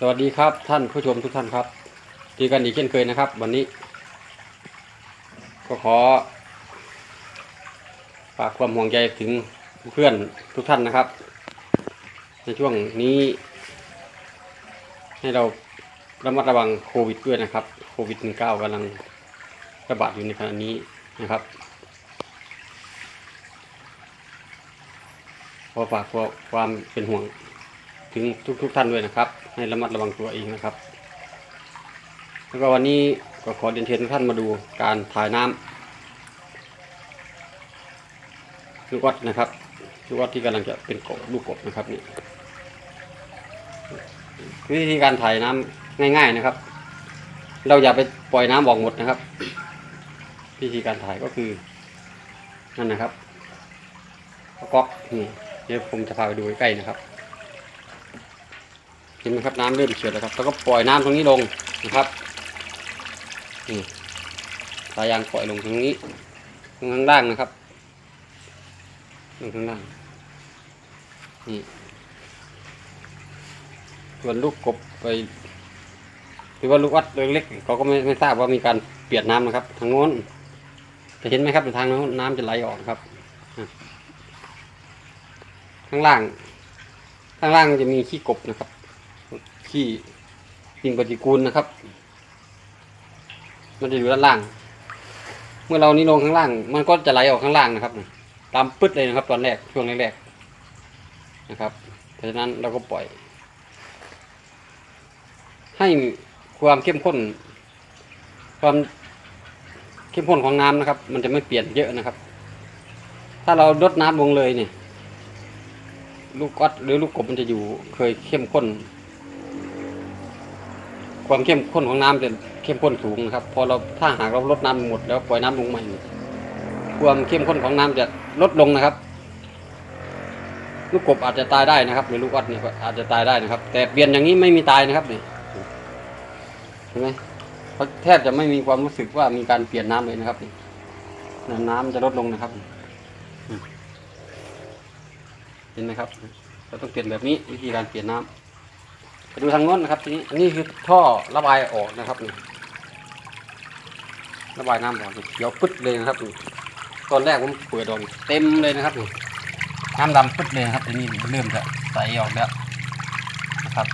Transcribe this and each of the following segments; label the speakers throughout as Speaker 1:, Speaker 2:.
Speaker 1: สวัสดีครับท่านผู้ชมทุกท่านครับเจอกันอีกเช่นเคยนะครับ วันนี้ ก็ขอฝากความห่วงใยถึงเพื่อนทุกท่านนะครับ ในช่วงนี้ ให้เราระมัดระวังโควิดด้วยนะครับโควิด -19 กำลังระบาดอยู่ในขณะนี้นะครับขอฝากความเป็นห่วงถึงทุกๆทท่านด้วยนะครับ ให้ระมัดระวังตัวเองนะครับ แล้วก็วันนี้ก็ขอเรียนเชิญท่านมาดูการถ่ายน้ำลูกวัดนะครับลูกวัดที่กำลังจะเป็นกบลูกกบนะครับนี่วิธีการถ่ายน้ำง่าย ๆนะครับ เราอย่าไปปล่อยน้ำออกหมดนะครับ วิธีการถ่ายก็คือนั่นนะครับก๊อกนี่เดี๋ยวผมจะพาไปดูใกล้ๆนะครับ ห็นไหมครับน้ำเริ่มเฉียดแล้วครับ แล้วก็ปล่อยน้ำตรงนี้ลงนะครับนี่สายยางปล่อยลงตรงนี้ตรงข้างล่างนะครับตรงข้างล่างนี่ส่วนลูกกบไปหรือว่าลูกวัดเล็กๆเขาก็ไม่ไม่ทราบว่ามีการเปลี่ยนน้ำนะครับ ทางโน้นจะเห็นไหมครับทางโน้นน้ำจะไหลออกครับ ข้างล่าง ข้างล่างจะมีขี้กบนะครับ ขี้สิ่งปฏิกูลนะครับ มันจะอยู่ด้านล่าง เมื่อเรานี้ลงข้างล่าง มันก็จะไหลออกข้างล่างนะครับตามปึ๊ดเลยนะครับ ตอนแรกช่วงแรกๆนะครับ เพราะฉะนั้นเราก็ปล่อย ให้ความเข้มข้น ความเข้มข้นของน้ำนะครับ มันจะไม่เปลี่ยนเยอะนะครับ ถ้าเราลดน้ำลงเลยเนี่ยลูกก๊อตหรือลูกกบมันจะอยู่เคยเข้มข้น ความเข้มข้นของน้ำจะเข้มข้นสูงนะครับ พอเราถ้าหากเราลดน้ำหมดแล้วปล่อยน้ำลงใหม่ความเข้มข้นของน้ำจะลดลงนะครับลูกกบอาจจะตายได้นะครับหรือลูกวัดเนี่ยอาจจะตายได้นะครับ แต่เปลี่ยนอย่างนี้ไม่มีตายนะครับนี่เห็นไหมเขาแทบจะไม่มีความรู้สึกว่ามีการเปลี่ยนน้ำเลยนะครับนี่น้ำจะลดลงนะครับเห็นไหมครับเราต้องเปลี่ยนแบบนี้วิธีการเปลี่ยนน้ำไป ดูทางโน้นนะครับทีนี้อันนี้คือท่อระบายออกนะครับนี่ระบายน้ำออกเขียวปึ๊ดเลยนะครับนี่ตอนแรกผมเปิดออกเต็มเลยนะครับนี่น้ำดำปึ๊ดเลยนะครับทีนี้เริ่มจะใสออกแล้วนะครับ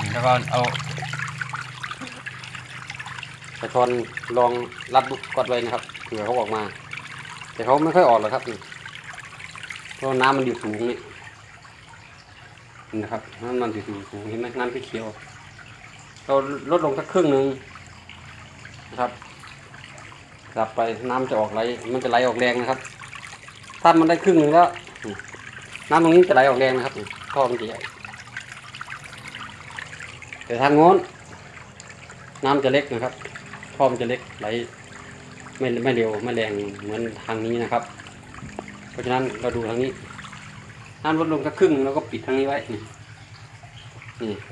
Speaker 1: นี่แล้วก็เอากระชอนลองรับกกดไว้นะครับเผื่อเขาออกมา แต่เขาไม่ค่อยออกหรอกครับนี่เพราะน้ำมันอยู่สูงนี่ นะครับน้ำมันอยู่สูงเห็นไหมน้ำเขียวเราลดลงสักครึ่งหนึ่งนะครับกลับไปน้ำจะออกไหล มันจะไหลออกแรงนะครับ ถ้ามันได้ครึ่งหนึ่งแล้ว น้ำตรงนี้จะไหลออกแรงนะครับท่อมันจะใหญ่แต่ทางโน้นน้ำจะเล็กนะครับท่อมันจะเล็กไหลไม่ไม่เร็วไม่แรงเหมือนทางนี้นะครับ เพราะฉะนั้นเราดูทางนี้ น้ำลดลงสักครึ่งแล้วก็ปิดทางนี้ไว้นี่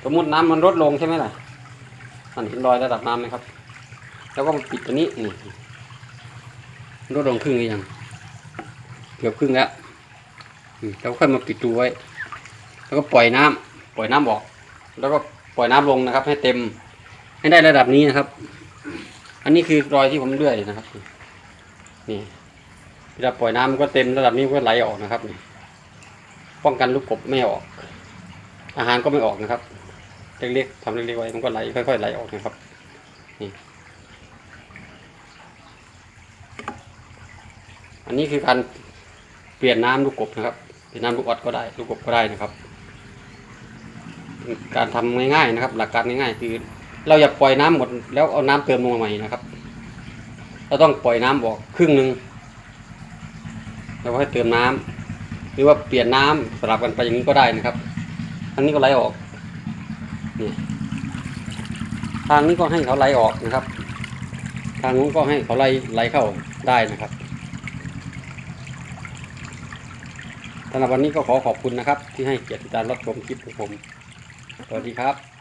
Speaker 1: สมมติน้ำมันลดลงใช่ไหมล่ะมันเห็นรอยระดับน้ำไหมครับ แล้วก็มาปิดตัวนี้นี่ลดลงครึ่งหรือยังเกือบครึ่งแล้วแล้วค่อยมาปิดตัวไว้ แล้วก็ปล่อยน้ำปล่อยน้ำออก แล้วก็ปล่อยน้ำลงนะครับ ให้เต็ม ให้ได้ระดับนี้นะครับ อันนี้คือรอยที่ผมเลื่อยนะครับ นี่เวลาปล่อยน้ำมันก็เต็มระดับนี้มันก็ไหลออกนะครับนี่ ป้องกันลูกกบไม่ออก อาหารก็ไม่ออกนะครับเล็กๆทำเล็กๆไว้มันก็ไหลค่อยๆไหลออกนะครับนี่อันนี้คือการเปลี่ยนน้ำลูกกบนะครับเปลี่ยนน้ำลูกออดก็ได้ ลูกกบก็ได้นะครับ การทำง่ายๆนะครับ หลักการง่ายๆคือ เราอย่าปล่อยน้ำหมดแล้วเอาน้ำเติมลงมาใหม่นะครับ เราต้องปล่อยน้ำออกครึ่งหนึ่งเราก็ให้เติมน้ำ หรือว่าเปลี่ยนน้ำสลับกันไปอย่างนี้ก็ได้นะครับทางนี้ก็ไหลออกนี่ทางนี้ก็ให้เขาไหลออกนะครับ ทางนู้นก็ให้เขาไหลไหลเข้าได้นะครับสำหรับวันนี้ก็ขอขอบคุณนะครับ ที่ให้เกียรติการรับชมคลิปของผม สวัสดีครับ